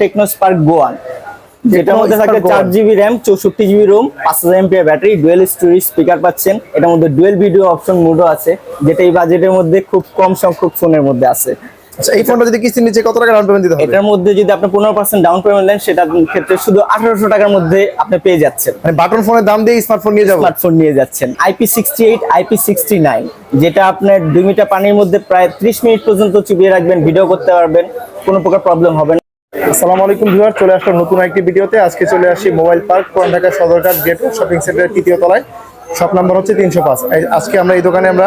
Tecno Spark Goan যেটার মধ্যে থাকে চার। জিবি র্যাম চৌষট্টি জিবি রোম পাঁচ হাজার এমপিআর ব্যাটারি ডুয়েল স্টোরেজ স্পিকার পাচ্ছেন। এটার মধ্যে ডুয়েল ভিডিও অপশন মোডও আছে যেটা এই বাজেটের মধ্যে খুব কম সংখ্যক ফোনের মধ্যে আছে। আচ্ছা এই ফোনটা যদি নিচে কত টাকা ডাউন পেমেন্ট দিতে হবে? এটার মধ্যে যদি আপনি পনেরো পার্সেন্ট ডাউন পেমেন্ট দেন সেটার ক্ষেত্রে শুধু আঠারোশো টাকার মধ্যে আপনি পেয়ে যাচ্ছেন। মানে বাটন ফোনের দাম দিয়ে স্মার্টফোন নিয়ে যাব? স্মার্টফোন নিয়ে যাচ্ছেন। IP sixty eight IP sixty nine যেটা আপনার দুই মিটার পানির মধ্যে প্রায় ত্রিশ মিনিট পর্যন্ত চুপিয়ে রাখবেন ভিডিও করতে পারবেন কোনো প্রকার প্রবলেম হবে না। আসসালামু আলাইকুম ভিউয়ার চলে আসলাম নতুন একটি ভিডিওতে। আজকে চলে আসি মোবাইল পার্ক পুরান ঢাকা সদরঘাট গেট শপিং সেন্টারের তৃতীয় তলায়। শপ নাম্বার হচ্ছে তিনশো পাঁচ। আজকে আমরা এই দোকানে আমরা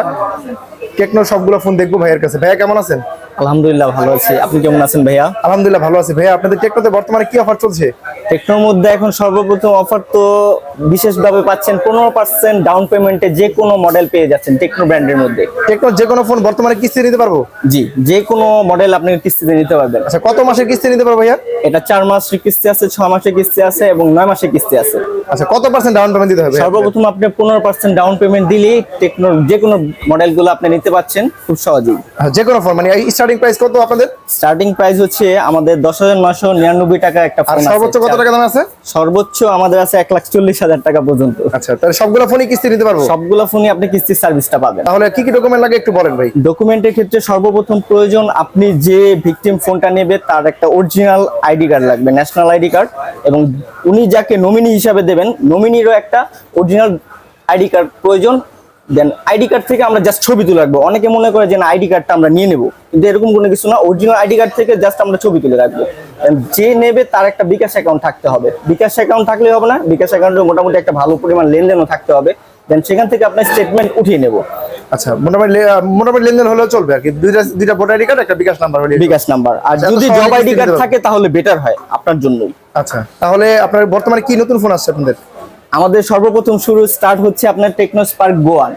টেকনো সবগুলো ফোন দেখব ভাইয়ের কাছে। ভাইয়া কেমন আছেন? আলহামদুলিল্লাহ ভালো আছি। আপনি কেমন আছেন ভাইয়া? আলহামদুলিল্লাহ ভালো আছি। ভাইয়া আপনাদের টেকনোতে বর্তমানে কি অফার চলছে? টেকনোর মধ্যে এখন সর্বপ্রথম অফার তো বিশেষভাবে পাচ্ছেন পনেরো পার্সেন্ট ডাউন পেমেন্টে যে কোনো মডেল পেয়ে যাচ্ছেন টেকনো ব্র্যান্ডের মধ্যে। টেকনো যে কোনো ফোন বর্তমানে কিস্তি নিতে পারব? জি যে কোনো মডেল আপনি কিস্তিতে নিতে পারবেন। আচ্ছা কত মাসের কিস্তি নিতে পারব ভাইয়া? এটা চার মাসের কিস্তি আছে ছ মাসের কিস্তি আছে এবং নয় মাসের কিস্তি আছে। আচ্ছা কত পার্সেন্ট ডাউন পেমেন্ট দিতে হবে? সর্বপ্রথম আপনি পনেরো পার্সেন্ট ডাউন পেমেন্ট দিলেই টেকনো যে কোনো মডেলগুলো আপনি নিতে পারছেন খুব সহজেই। আচ্ছা, যে কোনো ফোন মানে স্টার্টিং প্রাইস কত আপনাদের? স্টার্টিং প্রাইস হচ্ছে আমাদের দশ হাজার নশো নিরানব্বই টাকা একটা ফোন সর্বোচ্চ কত টাকা দাম আছে? সর্বোচ্চ আমাদের আছে এক লাখ চল্লিশ হাজার টাকা পর্যন্ত। আচ্ছা তাহলে সবগুলো ফোনই কিস্তি নিতে পারব? সবগুলো ফোনই আপনি কিস্তির সার্ভিসটা পাবেন। তাহলে কি কি ডকুমেন্ট লাগে একটু বলেন ভাই? ডকুমেন্টের ক্ষেত্রে সর্বপ্রথম প্রয়োজন আপনি যে ভিকটিম ফোনটা নেবে তার একটা অরিজিনাল আইডি কার্ড লাগবে ন্যাশনাল আইডি কার্ড এবং উনি যাকে নমিনি হিসাবে দেবেন নমিনিরও একটা অরিজিনাল আইডি কার্ড প্রয়োজন। দেন আইডি কার্ড থেকে আমরা জাস্ট ছবি তুলে রাখব। অনেকে মনে করে যে না আইডি কার্ডটা আমরা নিয়ে নেব। কিন্তু এরকম কোনো কিছু না। অরিজিনাল আইডি কার্ড থেকে জাস্ট আমরা ছবি তুলে রাখব। যে নেবে তার একটা বিকাশ অ্যাকাউন্ট থাকতে হবে। বিকাশ অ্যাকাউন্ট থাকলে হবে না। বিকাশ অ্যাকাউন্টে মোটামুটি একটা ভালো পরিমাণ লেনদেনও থাকতে হবে। দেন সেখান থেকে আপনার স্টেটমেন্ট উঠিয়ে নেব। আচ্ছা মোটামুটি মোটামুটি লেনদেন হলেও চলবে আর কি। দুইটা দুইটা ভোটার আইডি কার্ড একটা বিকাশ নাম্বার হলে বিকাশ নাম্বার আর আচ্ছা, যদি জব আইডি কার্ড থাকে তাহলে বেটার হয় আপনার জন্যই। আচ্ছা তাহলে আপনার বর্তমানে কি নতুন ফোন আসছে আপনাদের? আমাদের সর্বপ্রথম শুরু স্টার্ট হচ্ছে আপনার টেকনো স্পার্ক গোয়ান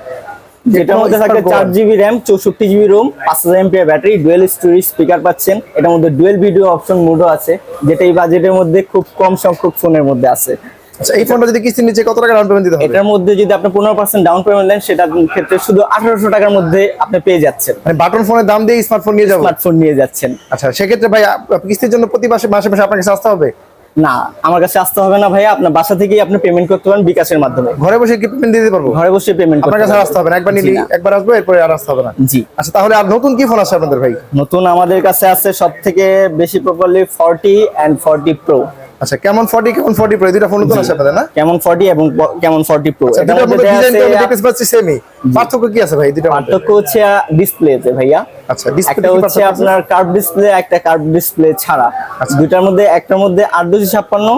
যেটার মধ্যে থাকে চার জিবি র্যাম চৌষট্টি জিবি রোম পাঁচ হাজার এমপিআর ব্যাটারি ডুয়েল স্টোরেজ স্পিকার পাচ্ছেন। এটার মধ্যে ডুয়েল ভিডিও অপশন মোডও আছে যেটা এই বাজেটের মধ্যে খুব কম সংখ্যক ফোনের মধ্যে আছে। আচ্ছা এই ফোনটা যদি নিচে কত টাকা ডাউন পেমেন্ট দিতে হবে? এটার মধ্যে যদি আপনি পনেরো পার্সেন্ট ডাউন পেমেন্ট দেন সেটার ক্ষেত্রে শুধু আঠারোশো টাকার মধ্যে আপনি পেয়ে যাচ্ছেন। মানে বাটন ফোনের দাম দিয়ে স্মার্টফোন নিয়ে স্মার্টফোন নিয়ে যাচ্ছেন। আচ্ছা সেক্ষেত্রে ভাই কিস্তির জন্য প্রতি মাসে মাসে মাসে আপনাকে আসতে হবে? না আমার কাছে আসতে হবে না ভাইয়া। আপনার বাসা থেকেই আপনি পেমেন্ট করতে পারেন বিকাশের মাধ্যমে। ঘরে বসে কি পেমেন্ট দিতে পারব? ঘরে বসে পেমেন্ট আপনার কাছে আসতে হবে না। একবার নিলি একবার আসব এরপরে আর আসতে হবে না। জি। আচ্ছা তাহলে আর নতুন কি ফোন আছে আপনাদের ভাই? নতুন আমাদের কাছে আছে সব থেকে বেশি properly forty and forty pro আচ্ছা কেমন ফর্টি কেমন ফর্টি প্রো দুইটা ফোন নতুন আছে আপনাদের না? কেমন ফর্টি এবং কেমন ফর্টি প্রো আচ্ছা, দুইটার মধ্যে ডিজাইন তো আছে- দেখতে পাচ্ছি সেমই পার্থক্য কি আছে ভাই মধ্যে? পার্থক্য হচ্ছে ডিসপ্লেতে ভাইয়া। আচ্ছা ডিসপ্লে হচ্ছে আপনার কার্ভ ডিসপ্লে একটা কার্ভ ডিসপ্লে ছাড়া। দুইটার মধ্যে একটার মধ্যে আট দুশো ছাপ্পান্ন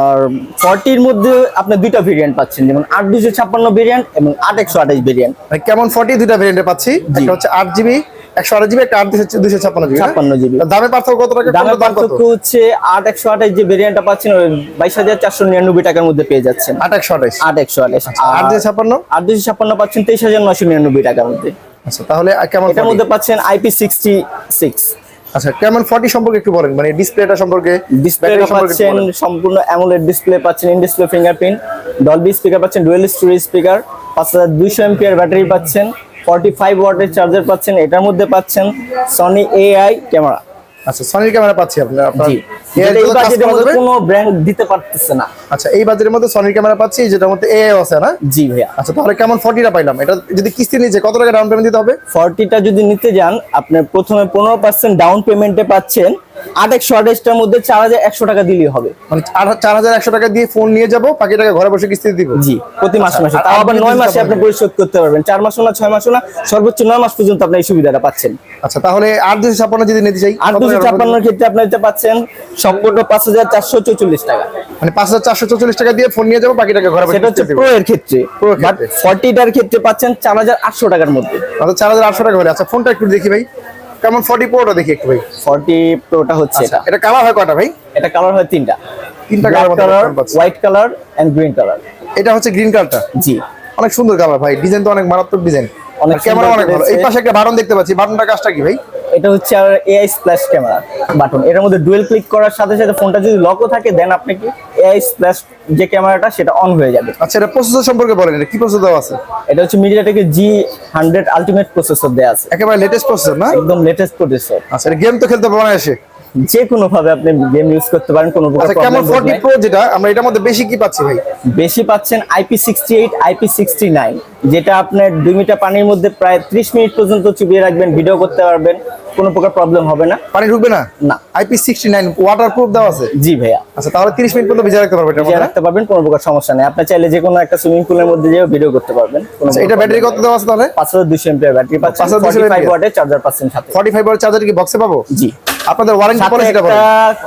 আর ফর্টির মধ্যে আপনি দুইটা ভেরিয়েন্ট পাচ্ছেন যেমন আট দুশো ছাপ্পান্ন ভেরিয়েন্ট এবং আট একশো আঠাশ ভেরিয়েন্ট মানে কেমন ফর্টি দুইটা ভেরিয়েন্টে পাচ্ছি? একটা হচ্ছে আট জিবি একশো আট জিবি একটা আট দুশো ছাপ্পান্ন জিবি ছাপ্পান্ন জিবি। দামে পার্থক্য কত টাকা? দামের কোনটার দাম কত? পার্থক্য হচ্ছে আট একশো আঠাশ যে ভেরিয়েন্টটা পাচ্ছেন বাইশ হাজার চারশো নিরানব্বই টাকার মধ্যে পেয়ে যাচ্ছেন। আট একশো আঠাইশ আট একশো আঠাশ। আট দুশো ছাপ্পান্ন? আট দুশো ছাপ্পান্ন পাচ্ছেন তেইশ হাজার নশো নিরানব্বই টাকার মধ্যে। আচ্ছা তাহলে কেমন এটার মধ্যে পাচ্ছেন আইপি সিক্সটি সিক্স। আচ্ছা কেমন ফর্টি সম্পর্কে একটু বলেন মানে ডিসপ্লেটা সম্পর্কে ডিসপ্লে battery সম্পর্কে একটু পাচ্ছেন সম্পূর্ণ অ্যামোলেড ডিসপ্লে পাচ্ছেন in display fingerprint Dolby speaker পাচ্ছেন ডুয়েল স্টোরেজ স্পিকার পাঁচ হাজার দুইশো এমপিআর ব্যাটারি পাচ্ছেন ফর্টি ফাইভ ওয়াটের চার্জার পাচ্ছেন এটার মধ্যে পাচ্ছেন সনি এআই ক্যামেরা আচ্ছা সনির ক্যামেরা পাচ্ছি আপনারা আপনার এই বাজেটের মধ্যে কোনো ব্র্যান্ড দিতে পারতেছে না। আচ্ছা এই মধ্যে সনির ক্যামেরা পাচ্ছি যেটার মধ্যে এ আছে না? জি ভাইয়া। আচ্ছা তাহলে কেমন ফর্টিটা পাইলাম? এটা যদি কিস্তি কত টাকা ডাউন পেমেন্ট দিতে হবে? ফর্টিটা যদি নিতে যান আপনার প্রথমে পনেরো পার্সেন্ট ডাউন পেমেন্টে পাচ্ছেন। আট আঠাশটার মধ্যে চার হাজার একশো টাকা দিলেই হবে। মানে চার হাজার একশো টাকা দিয়ে ফোন নিয়ে যাব বাকি টাকা ঘরে বসে কিস্তি দিব। জি প্রতি মাসে মাসে। তাও আবার নয় মাসে আপনি পরিশোধ করতে পারবেন। চার মাসও না ছয় মাসও না সর্বোচ্চ নয় মাস পর্যন্ত আপনি এই সুবিধাটা পাচ্ছেন। আচ্ছা তাহলে আট দুশো ছাপ্পান্ন যদি নিতে চাই আট দুশো ছাপ্পান্নর ক্ষেত্রে আপনি এটা পাচ্ছেন সম্পূর্ণ পাঁচ হাজার চারশো চৌচল্লিশ টাকা। মানে পাঁচ হাজার চারশো চল্লিশ টাকা দিয়ে ফোন নিয়ে যাব বাকি টাকা ঘরে সেটা হচ্ছে প্রো এর ক্ষেত্রে। ফর্টিটার ক্ষেত্রে। পাচ্ছেন চার হাজার আটশো টাকার মধ্যে। চার হাজার আটশো টাকা হলে আচ্ছা ফোনটা একটু দেখি ভাই। কেমন ফর্টি প্রোটা দেখি একটু ভাই? ফর্টি প্রোটা হচ্ছে আচ্ছা এটা। এটা কালার হয় কয়টা ভাই? এটা কালার হয় তিনটা। তিনটা colour white colour and green colour এটা হচ্ছে গ্রিন কালারটা জি। অনেক সুন্দর কালার ভাই ডিজাইন তো অনেক মারাত্মক ডিজাইন অনেক ক্যামেরা অনেক ভালো। এই পাশে একটা বাটন দেখতে পাচ্ছি। বাটনটা কাজটা কি ভাই? এটা হচ্ছে আর এআই স্প্ল্যাশ ক্যামেরা বাটন এর মধ্যে ডুয়েল ক্লিক করার সাথে সাথে ফোনটা যদি লকও থাকে দেন আপনি কি এআই স্প্ল্যাশ যে ক্যামেরাটা সেটা অন হয়ে যাবে। আচ্ছা এটা প্রসেসর সম্পর্কে বলেন এটা কি প্রসেসর দেওয়া আছে? এটা হচ্ছে মিডিয়াটেকের জি হান্ড্রেড আলটিমেট প্রসেসর দেওয়া আছে। একেবারে লেটেস্ট প্রসেসর না? একদম লেটেস্ট প্রসেসর আচ্ছা গেম তো খেলতে পারে এসে যে কোনো ভাবে আপনি গেম ইউজ করতে পারেন কোনো প্রকার আচ্ছা কেমন problem ফোরটি নাই। প্রো যেটা আমরা এটার মধ্যে বেশি কি পাচ্ছি ভাই? বেশি পাচ্ছেন IP sixty eight IP sixty nine যেটা আপনার দুই মিটার পানির মধ্যে প্রায় ত্রিশ মিনিট পর্যন্ত চুপিয়ে রাখবেন ভিডিও করতে পারবেন কোনো প্রকার প্রবলেম হবে না। পানি ঢুকবে না? না। IP sixty nine waterproof দেওয়া আছে? জি ভাইয়া। আচ্ছা তাহলে তিরিশ মিনিট পর্যন্ত ভিজা রাখতে পারবে এটা ভিজিয়ে রাখতে পারবেন কোনো প্রকার সমস্যা নেই। আপনি চাইলে যে কোনো একটা সুইমিং পুলের মধ্যে যেও ভিডিও করতে পারবেন আচ্ছা এটা ব্যাটারি কত দেওয়া আছে তাহলে? পাঁচ হাজার দুশো এমপিআর ব্যাটারি পাচ্ছেন 5200 ফর্টি ওয়াটের চার্জার পাচ্ছেন সাথে। ফর্টি ফাইভ ওয়াট চার্জার কি বক্সে পাবো? জি। আপনাদের ওয়ারেন্টি পলিসিটা বলেন।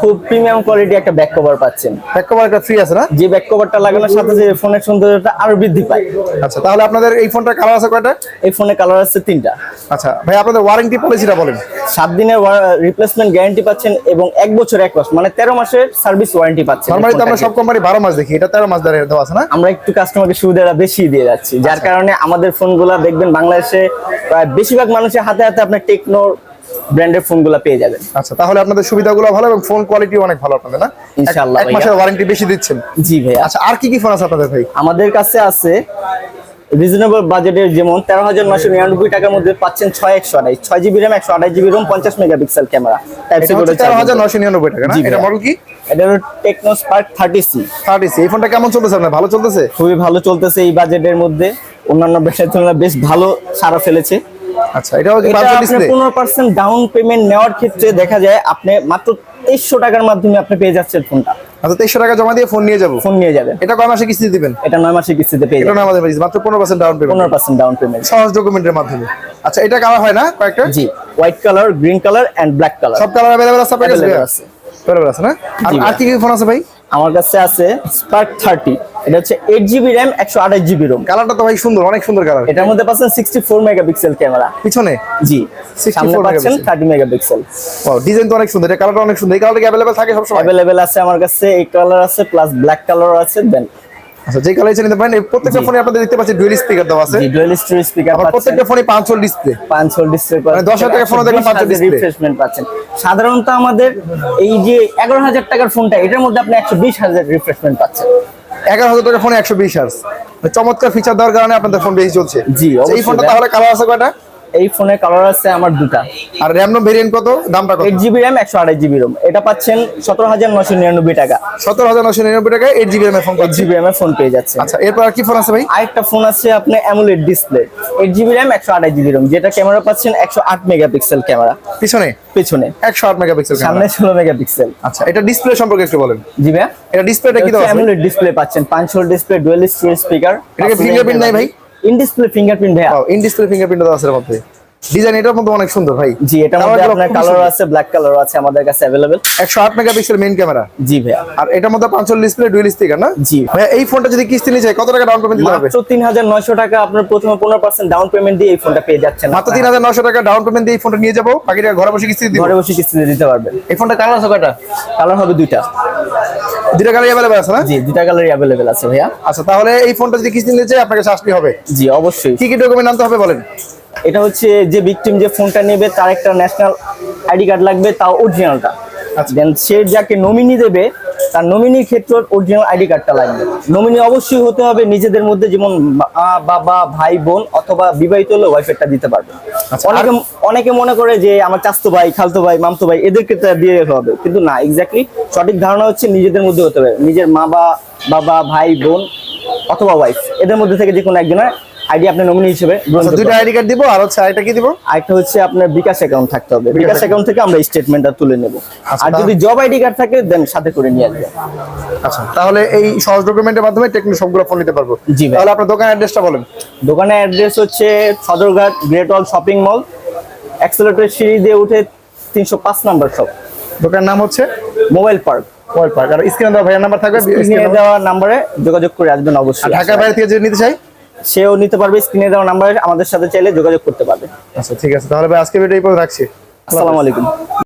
খুব প্রিমিয়াম কোয়ালিটি একটা ব্যাক কভার পাচ্ছেন। ব্যাক কভার একটা ফ্রি আছে না? যে ব্যাক কভারটা লাগানোর সাথে যে ফোনের সৌন্দর্যটা আরও বৃদ্ধি পায়। আচ্ছা তাহলে আপনাদের এই ফোনটার কালার আছে কয়টা? এই ফোনে কালার আছে তিনটা। আচ্ছা ভাই আপনাদের ওয়ারেন্টি পলিসিটা বলেন। সাত দিনের রিপ্লেসমেন্ট গ্যারান্টি পাচ্ছেন এবং এক বছর এক মাস মানে তেরো মাসের সার্ভিস ওয়ারেন্টি পাচ্ছেন নর্মালি তো আমরা সব কোম্পানি বারো মাস দেখি এটা তেরো মাস ধরে দেওয়া আছে না? আমরা একটু কাস্টমারকে সুবিধাটা বেশি দিয়ে যাচ্ছি যার কারণে আমাদের ফোনগুলা দেখবেন বাংলাদেশে প্রায় বেশিরভাগ মানুষের হাতে হাতে আপনার টেকনো ব্র্যান্ডের ফোনগুলো পেয়ে যাবেন। আচ্ছা তাহলে আপনাদের সুবিধাগুলো ভালো এবং ফোন কোয়ালিটি অনেক ভালো আপনাদের না? ইনশাআল্লাহ এক মাসের ওয়ারেন্টি বেশি দিচ্ছেন। জি ভাই আচ্ছা আর কি কি ফোন আছে আপনাদের ভাই? আমাদের কাছে আছে রিজনেবল বাজেটের যেমন তেরো হাজার নশো নিরানব্বই টাকার মধ্যে পাচ্ছেন ছয় একশো আঠাইশ ছয় জিবি র্যাম একশো আঠাইশ জিবি রোম পঞ্চাশ মেগাপিক্সেল ক্যামেরা টাইপ সি তেরো হাজার নশো নিরানব্বই টাকা এটা। মডেল কি? এটা হলো Tecno Spark thirty C thirty এই ফোনটা কেমন চলতেছে আপনার? ভালো চলতেছে? খুবই ভালো চলতেছে এই বাজেটের মধ্যে। অন্যান্য ব্র্যান্ডের তুলনায় বেশ ভালো সারা ফেলেছে। আচ্ছা এটাও কি এটা আপনি ডিসপ্লে পনেরো পার্সেন্ট ডাউন পেমেন্ট নেওয়ার ক্ষেত্রে দেখা যায় আপনি মাত্র তেইশশো টাকার মাধ্যমে আপনি পেয়ে যাচ্ছেন ফোনটা আচ্ছা তেইশশো টাকা জমা দিয়ে ফোন নিয়ে যাব? ফোন নিয়ে যাবেন এটা কয় মাসে কিস্তি দিবেন? এটা নয় মাসের কিস্তিতে পেয়ে এটা যাবেন। না আমাদের বাড়ি, মাত্র পনেরো পার্সেন্ট ডাউন পেমেন্ট পনেরো পার্সেন্ট ডাউন পেমেন্ট সহজ ডকুমেন্টের মাধ্যমে। আচ্ছা এটা কালার হয় না কয়েকটা? জি white colour green colour and black colour সব কালার অ্যাভেলেবল আছে আপনার কাছে? আছে। আছে না? আর কি কি ফোন আছে ভাই? আমার কাছে আছে স্পার্ক থার্টি এটা হচ্ছে এইট জিবি র্যাম একশো আঠাশ জিবি রোম কালারটা তো ভাই সুন্দর অনেক সুন্দর কালার। এটার মধ্যে পাচ্ছেন সিক্সটি ফোর মেগাপিক্সেল ক্যামেরা পিছনে? জি। সামনে পাচ্ছেন থার্টি মেগাপিক্সেল ও ডিজাইন তো অনেক সুন্দর এটা কালারটা অনেক সুন্দর। এই কালারটা কি অ্যাভেলেবল থাকে সবসময়? অ্যাভেলেবেল আছে আমার কাছে এই কালার আছে প্লাস ব্ল্যাক কালার আছে দেন আচ্ছা যে কালার নিতে পারেন প্রত্যেকটা ফোনে দেখতে ডুয়েল স্পিকার দেওয়া আছে। জি ডুয়াল স্পিকার পাচ্ছেন। প্রত্যেকটা ফোনে পাঁচ হোল ডিসপ্লে পাঁচ হোল ডিসপ্লে মানে 10,000 টাকার ফোনও দেখলাম পাঁচ হোল display। রিফ্রেশমেন্ট পাচ্ছেন। সাধারণত আমাদের এই যে এগারো হাজার টাকার ফোনটা এটার মধ্যে আপনি একশো বিশ হাজার রিফ্রেশমেন্ট পাচ্ছেন। এগারো হাজার টাকা ফোনে একশো বিশ হার্স চমৎকার ফিচার দেওয়ার কারণে আপনাদের ফোন বেশি চলছে। জি, আচ্ছা, এই ফোনটা তাহলে কালার আছে কয়টা? এই ফোনের কালার আছে আমার দুটা। আর র্যাম রোম ভেরিয়েন্ট কত? দামটা কত? এইট জিবি র্যাম একশো আঠাশ জিবি রোম এটা পাচ্ছেন সতেরো হাজার নশো নিরানব্বই টাকা। সতেরো হাজার নশো নিরানব্বই টাকায় এইট জিবি র্যামের ফোন এইট জিবি র্যামের ফোন পেয়ে যাচ্ছে। আচ্ছা এরপর আর কি ফোন আছে ভাই? আরেকটা ফোন আছে আপনার AMOLED display eight GB RAM একশো আঠাশ জিবি রোম যেটা ক্যামেরা পাচ্ছেন একশো আট মেগাপিক্সেল ক্যামেরা পিছনে? পিছনে। একশো আট মেগাপিক্সেল সামনে ষোলো মেগাপিক্সেল। আচ্ছা এটা ডিসপ্লে সম্পর্কে একটু বলেন। জি ভাইয়া। এটা ডিসপ্লেটা কি দেওয়া আছে? অ্যামুলেট ডিসপ্লে পাচ্ছেন। পাঁচ hole display dual storage speaker এটা fingerprint নাই ভাই? ইন ডিসপ্লে ফিঙ্গারপ্রিন্ট ভাইয়া। ইন ডিসপ্লে ফিঙ্গারপ্রিন্ট আছে এর মধ্যে। ডিজাইন এটার মধ্যে অনেক সুন্দর ভাই। জি মধ্যে আপনার কালার আছে ব্ল্যাক কালার আছে আমাদের কাছে একশো আট মেগাপিক্সেল মেইন ক্যামেরা জি ভাইয়া। আর এটার মধ্যে ডিসপ্লে ডুয়েল স্পিকার না? জি। ভাই এই ফোনটা যদি কিস্তি নিয়ে যায় কত টাকা ডাউন পেমেন্ট দিতে হবে? মাত্র তিন হাজার নয়শো টাকা আপনার প্রথমে পনেরো পার্সেন্ট ডাউন পেমেন্ট দিয়ে এই ফোনটা পেয়ে যাচ্ছেন মাত্র তিন হাজার নশো টাকা ডাউন পেমেন্ট দিয়ে এই ফোনটা নিয়ে যাব বাকিটা ঘরে বসে কিস্তি দিব ঘরে বসে কিস্তিতে দিতে পারবেন। এই ফোনটা কালার আছে কয়টা? কালার হবে দুইটা। দুটা কালার অ্যাভেলেবল আছে না? জি দুইটা কালারই অ্যাভেলেবেল আছে ভাইয়া। আচ্ছা তাহলে এই ফোনটা যদি কিস্তি নিয়ে যায় আপনাকে আসতে হবে। জি অবশ্যই। কি কি ডকুমেন্ট আনতে হবে বলেন? এটা হচ্ছে যে ভিকটিম যে ফোনটা নেবে তার একটা ন্যাশনাল আইডি কার্ড লাগবে তাও অরিজিনালটা আচ্ছা। দেন সে যাকে নমিনি দেবে তার নমিনির ক্ষেত্রে অরিজিনাল আইডি কার্ডটা লাগবে। নমিনি অবশ্যই হতে হবে নিজেদের মধ্যে যেমন বাবা ভাই বোন অথবা বিবাহিত হলে ওয়াইফেরটা দিতে পারবে। আচ্ছা, অনেকে অনেকে মনে করে যে আমার চাস্তো ভাই খালতো ভাই মামতো ভাই এদেরকে দিয়ে রাখা হবে। কিন্তু না এক্স্যাক্টলি সঠিক ধারণা হচ্ছে নিজেদের মধ্যে হতে হবে। নিজের মা বা বাবা ভাই বোন অথবা ওয়াইফ এদের মধ্যে থেকে যে কোনো একজনের আইডি আপনার নমিনি হিসেবে আচ্ছা দুইটা আইডি কার্ড দিব আর হচ্ছে আরেকটা কি দিব? আরেকটা হচ্ছে আপনার বিকাশ অ্যাকাউন্ট থাকতে হবে। বিকাশ অ্যাকাউন্ট থেকে আমরা স্টেটমেন্টটা তুলে নেব। আচ্ছা, আর যদি জব আইডি কার্ড থাকে দেন সাথে করে নিয়ে আসবে আচ্ছা তাহলে এই সহজ ডকুমেন্টের মাধ্যমে টেকনিক সবগুলো ফোন নিতে পারব। জি তাহলে আপনার দোকান অ্যাড্রেসটা বলেন। দোকানের অ্যাড্রেস হচ্ছে Sadarghat Great Wall shopping mall escalator সিঁড়ি দিয়ে উঠে তিনশো পাঁচ নাম্বার শপ দোকানের নাম হচ্ছে? মোবাইল পার্ক মোবাইল পার্ক আর স্ক্রিনে দেওয়া ভাইয়ের নাম্বার থাকবে? স্ক্রিনে দেওয়া নাম্বারে যোগাযোগ করে আসবেন অবশ্যই। ঢাকার বাইরে থেকে যদি নিতে চাই? সেও নিতে পারবে স্ক্রিনে দেওয়া নাম্বারে আমাদের সাথে চাইলে যোগাযোগ করতে পারবে। আচ্ছা ঠিক আছে। তাহলে ভাই আজকে ভিডিও এই পর্যন্ত রাখছি। আসসালামু আলাইকুম।